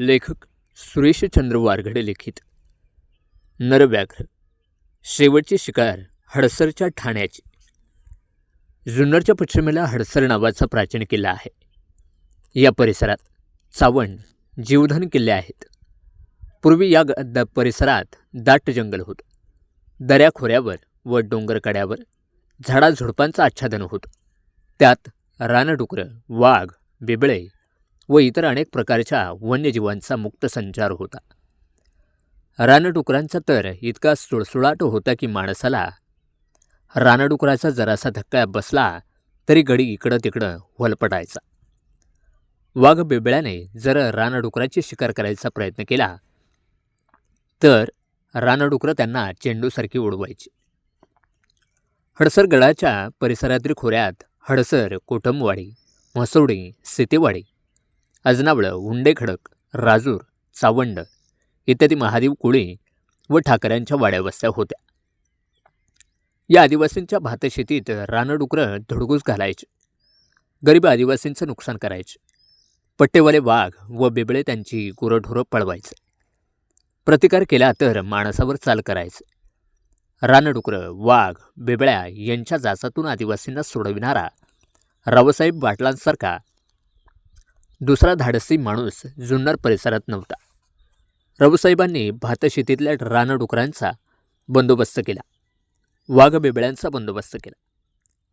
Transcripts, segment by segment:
लेखक सुरेशचंद्र वारघडे लिखित. नरव्याघ्र. शेवटची शिकार हडसरच्या ठाण्याची. जुन्नरच्या पश्चिमेला हडसर नावाचा प्राचीन किल्ला आहे. या परिसरात चावण जीवधन किल्ले आहेत. पूर्वी या ग- द परिसरात दाट जंगल होतं. दऱ्याखोऱ्यावर व डोंगरकड्यावर झाडाझुडपांचं आच्छादन होतं. त्यात रानडुकरं वाघ बिबळे व इतर अनेक प्रकारच्या वन्यजीवांचा मुक्त संचार होता. रानडुकरांचा तर इतका सुळसुळाट होता की माणसाला रानडुकराचा जरासा धक्का बसला तरी गडी इकडं तिकडं वलपटायचा. वाघ बिबळ्याने जर रानडुकराची शिकार करायचा प्रयत्न केला तर रानडुकरं त्यांना चेंडूसारखी उडवायची. हडसर गडाच्या परिसरातील खोऱ्यात हडसर कोटमवाडी म्हसोडी सितेवाडी अजनावळं हुंडेखडक राजूर चावंड इत्यादी महादेव कुळी व ठाकऱ्यांच्या वाड्यावस्त्या होत्या. या आदिवासींच्या भातशेतीत रानडुकरं धुडगूस घालायचे. गरीब आदिवासींचं नुकसान करायचे. पट्टेवाले वाघ व बिबळे त्यांची गुरंढोरं पळवायचे. प्रतिकार केला तर माणसावर चाल करायचं. रानडुकरं वाघ बिबळ्या यांच्या जाचातून आदिवासींना सोडविणारा रावसाहेब बाटलांसारखा दुसरा धाडसी माणूस जुन्नर परिसरात नव्हता. रघुसाहेबांनी भातशेतीतल्या रानडुकरांचा बंदोबस्त केला. वाघ बिबळ्यांचा बंदोबस्त केला.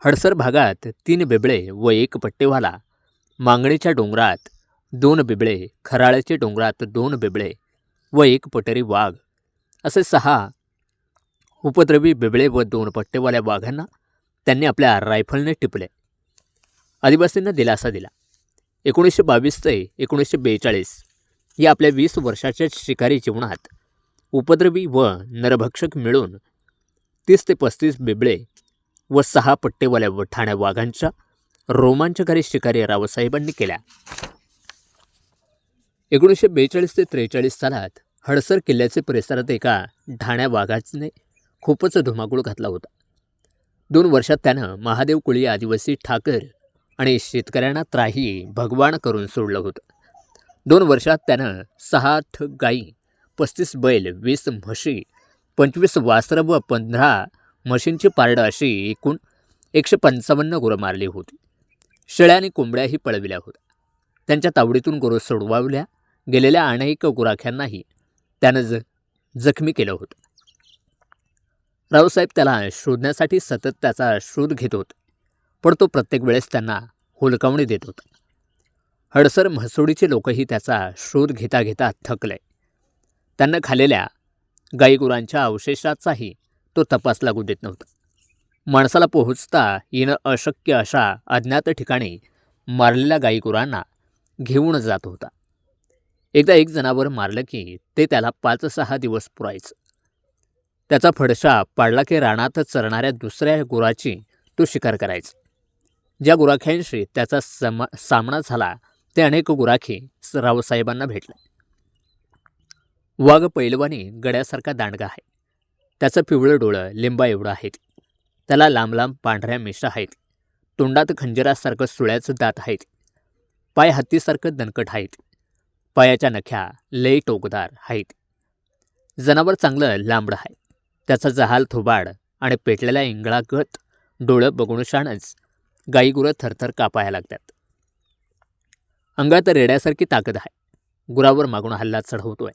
हडसर भागात तीन बिबळे व एक पट्टेवाला मांगणीच्या डोंगरात दोन बिबळे खराळ्याच्या डोंगरात दोन बिबळे व एक पटरी वाघ असे सहा उपद्रवी बिबळे व दोन पट्टेवाल्या वाघांना त्यांनी आपल्या रायफलने टिपले. आदिवासींना दिलासा दिला. एकोणीसशे बावीस ते एकोणीसशे बेचाळीस या आपल्या वीस वर्षाच्या शिकारी जीवनात उपद्रवी व नरभक्षक मिळून तीस ते पस्तीस बिबळे व सहा पट्टेवाल्या व ठाण्या वाघांच्या रोमांचकारी शिकारी रावसाहेबांनी केल्या. एकोणीसशे बेचाळीस ते त्रेचाळीस सालात हडसर किल्ल्याचे परिसरात एका ढाण्या वाघाने खूपच धुमाकूळ घातला होता. दोन वर्षात त्यानं महादेव कुळी आदिवासी ठाकर आणि शेतकऱ्यांना त्राही भगवान करून सोडलं होतं. दोन वर्षात त्यानं सहा ठ गाई पस्तीस बैल वीस म्हशी पंचवीस वासरं व पंधरा म्हशींची पारडं अशी एकूण एकशे पंचावन्न गुरं मारली होती. शेळ्या आणि कोंबड्याही पळविल्या होत्या. त्यांच्या तावडीतून गुरं सोडवावल्या गेलेल्या अनेक गुराख्यांनाही त्यानं ज जखमी केलं होतं. रावसाहेब त्याला शोधण्यासाठी सतत त्याचा शोध घेत होते. पण तो प्रत्येक वेळेस त्यांना हुलकावणी देत होता. हडसर म्हसोडीचे लोकही त्याचा शोध घेता घेता थकले. त्यांना खालेल्या गाईगुरांच्या अवशेषाचाही तो तपास लागू देत नव्हता. माणसाला पोहोचता येणं अशक्य अशा अज्ञात ठिकाणी मारलेल्या गाईगुरांना घेऊन जात होता. एकदा एक जनावर मारलं की ते त्याला पाच सहा दिवस पुरायचं. त्याचा फडशा पाडला की रानात चरणाऱ्या दुसऱ्या गुराची तो शिकार करायचा. ज्या गुराख्यांशी त्याचा समा सामना झाला ते अनेक गुराखी रावसाहेबांना भेटले. वाघ पैलवानी गड्यासारखा दांडगा आहे. त्याचं पिवळं डोळं लिंबा एवढं आहेत. त्याला लांब लांब पांढऱ्या मिशा आहेत. तोंडात खंजरासारखं सुळ्याचं दात आहेत. पाय हत्तीसारखं दणकट आहेत. पायाच्या नख्या लय टोकदार आहेत. जनावर चांगलं लांबडं आहे. त्याचा जहाल थोबाड आणि पेटलेल्या इंगळागत डोळं बघूनशानच गाईगुरं थरथर कापाया लागतात. अंगात रेड्यासारखी ताकद आहे. गुरावर मागून हल्ला चढवतोय.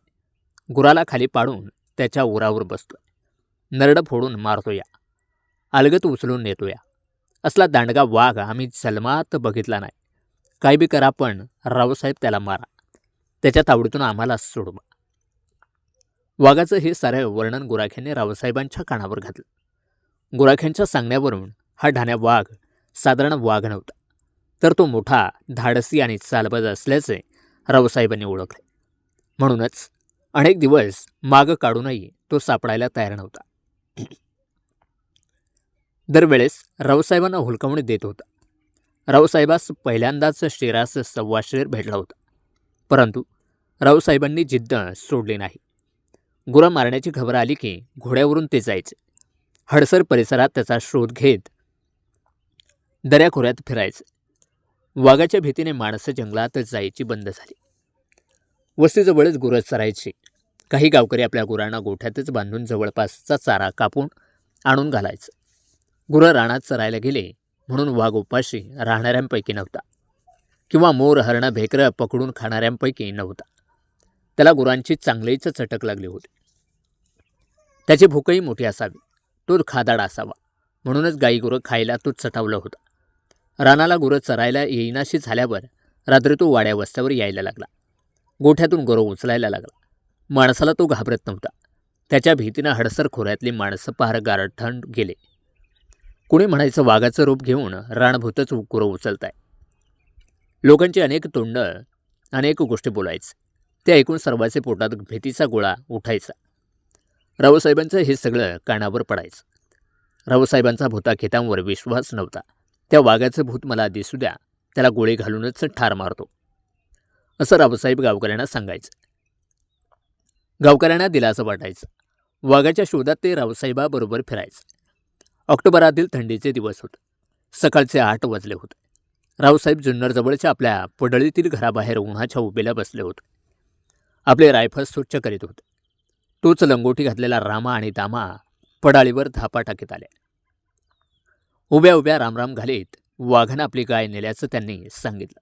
गुराला खाली पाडून त्याच्या उरावर बसतोय. नरडं फोडून मारतोया अलगत उचलून नेतो या. असला दांडगा वाघ आम्ही जन्मात बघितला नाही. काय बी करा पण रावसाहेब त्याला मारा. त्याच्या तावडीतून आम्हाला सोडवा. वाघाचं हे सारं वर्णन गुराख्यांनी रावसाहेबांच्या कानावर घातलं. गुराख्यांच्या सांगण्यावरून हा ढाण्या वाघ साधारण वाघ नव्हता. तर तो मोठा धाडसी आणि चालबाज असल्याचे रावसाहेबांनी ओळखले. म्हणूनच अनेक दिवस माग काढूनही तो सापडायला तयार नव्हता. दरवेळेस रावसाहेबांना हुलकावणी देत होता. रावसाहेबास पहिल्यांदाच शेरास सव्वा शेर भेटला होता. परंतु रावसाहेबांनी जिद्द सोडली नाही. गुरं मारण्याची खबर आली की घोड्यावरून ते जायचे. हडसर परिसरात त्याचा शोध घेत दऱ्याखोऱ्यात फिरायचे. वाघाच्या भीतीने माणसं जंगलात जायची बंद झाली. वस्तीजवळच गुरं चरायची. काही गावकरी आपल्या गुरांना गोठ्यातच बांधून जवळपासचा चारा कापून आणून घालायचं. गुरं रानात चरायला गेले म्हणून वाघ उपाशी राहणाऱ्यांपैकी नव्हता. किंवा मोर हरणं भेकरं पकडून खाणाऱ्यांपैकी नव्हता. त्याला गुरांची चांगलीच चटक लागली होती. त्याची भूकही मोठी असावी. तो खादाड असावा. म्हणूनच गाई गुरं खायला तो चटावलं होता. रानाला गुरं चरायला येईनाशी झाल्यावर रात्री तो वाड्या वस्त्यावर यायला लागला. गोठ्यातून गुरं उचलायला लागला. माणसाला तो घाबरत नव्हता. त्याच्या भीतीनं हडसर खोऱ्यातली माणसं पार गारठण गेले. कुणी म्हणायचं वाघाचं रूप घेऊन राणभूतच गुरं उचलताय. लोकांची अनेक तोंड अनेक गोष्टी बोलायचे. ते ऐकून सर्वांचे पोटात भीतीचा गोळा उठायचा. रावसाहेबांचं हे सगळं कानावर पडायचं. रावसाहेबांचा भूताखेतांवर विश्वास नव्हता. त्या वाघाचं भूत मला दिसू द्या. त्याला गोळे घालूनच ठार मारतो. असं रावसाहेब गावकऱ्यांना सांगायचं. गावकऱ्यांना दिलासं वाटायचं. वाघाच्या शोधात ते रावसाहेबाबरोबर फिरायचं. ऑक्टोबरातील थंडीचे दिवस होते. सकाळचे आठ वाजले होते. रावसाहेब जुन्नरजवळच्या आपल्या पडळीतील घराबाहेर उन्हाच्या उभेला बसले होते. आपले रायफल स्वच्छ करीत होते. तोच लंगोटी घातलेला रामा आणि दामा पडाळीवर धापा टाकीत आल्या उभ्या उभ्या रामराम घालीत वाघानं आपली गाय नेल्याचं त्यांनी सांगितलं.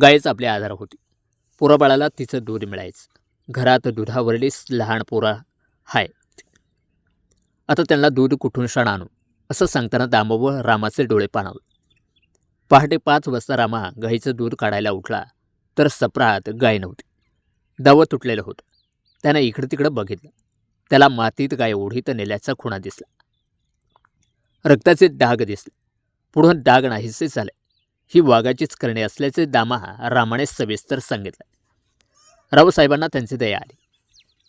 गायच आपले आधार होती. पोराबाळाला तिचं दूध मिळायचं. घरात दुधावरलीच लहान पोरा हाय. आता त्यांना दूध कुठून क्षण आणू? असं सांगताना दामोबं रामाचे डोळे पाणावले. पहाटे पाच वाजता रामा गाईचं दूध काढायला उठला तर सप्रात गाय नव्हती. दावं तुटलेलं होतं. त्यानं इकडं तिकडं बघितलं. त्याला मातीत गाय ओढीत नेल्याचा खुणा दिसला. रक्ताचे डाग दिसले. पुढं डाग नाहीसे झाले. ही वाघाचीच करणे असल्याचे दामा रामाने सविस्तर सांगितलं. रावसाहेबांना त्यांची दया आली.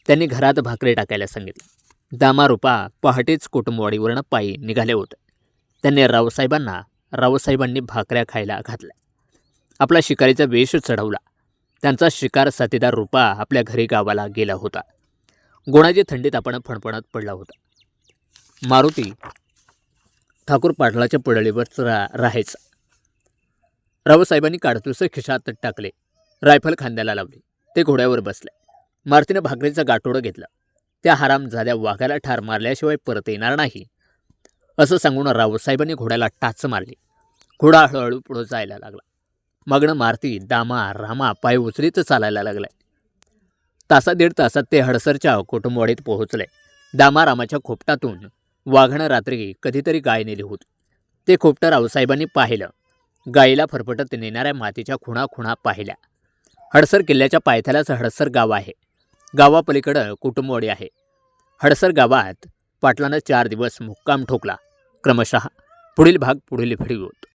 त्यांनी घरात भाकरी टाकायला सांगितले. दामा रुपा पहाटेच कुटुंबवाडीवरनं पायी निघाले होते. त्यांनी रावसाहेबांना रावसाहेबांनी भाकऱ्या खायला घातल्या. आपला शिकारीचा वेश चढवला. त्यांचा शिकार साथीदार रुपा आपल्या घरी गावाला गेला होता. गुणाजी थंडीत आपण फणफणत पडला होता. मारुती ठाकूर पाटलाच्या पडळीवर रा राहायचा. रावसाहेबांनी काडतुसं खिशात टाकले. रायफल खांद्याला लावली. ते घोड्यावर बसले. मारुतीने भाकरीचं गाठोडं घेतलं. त्या हाराम झाल्या वाघाला ठार मारल्याशिवाय परत येणार नाही. असं सांगून रावसाहेबांनी घोड्याला टाच मारली. घोडा हळूहळू पुढं जायला लागला. मागणं मारती दामा रामा पाय उचलीत चालायला लागलाय. तासा दीड तासात ते हडसरच्या कुटुंबवाडीत पोहोचले. दामा रामाच्या खोपटातून वाघणं रात्री कधीतरी गाय नेली होती. ते खोपटं रावसाहेबांनी पाहिलं. गायीला फरफटत नेणाऱ्या मातीच्या खुणा खुणा पाहिल्या. हडसर किल्ल्याच्या पायथ्यालाच हडसर गाव आहे. गावापलीकडं कुटुंबवाडी आहे. हडसर गावात पाटलानं चार दिवस मुक्काम ठोकला. क्रमशः पुढील भाग पुढील व्हिडिओत.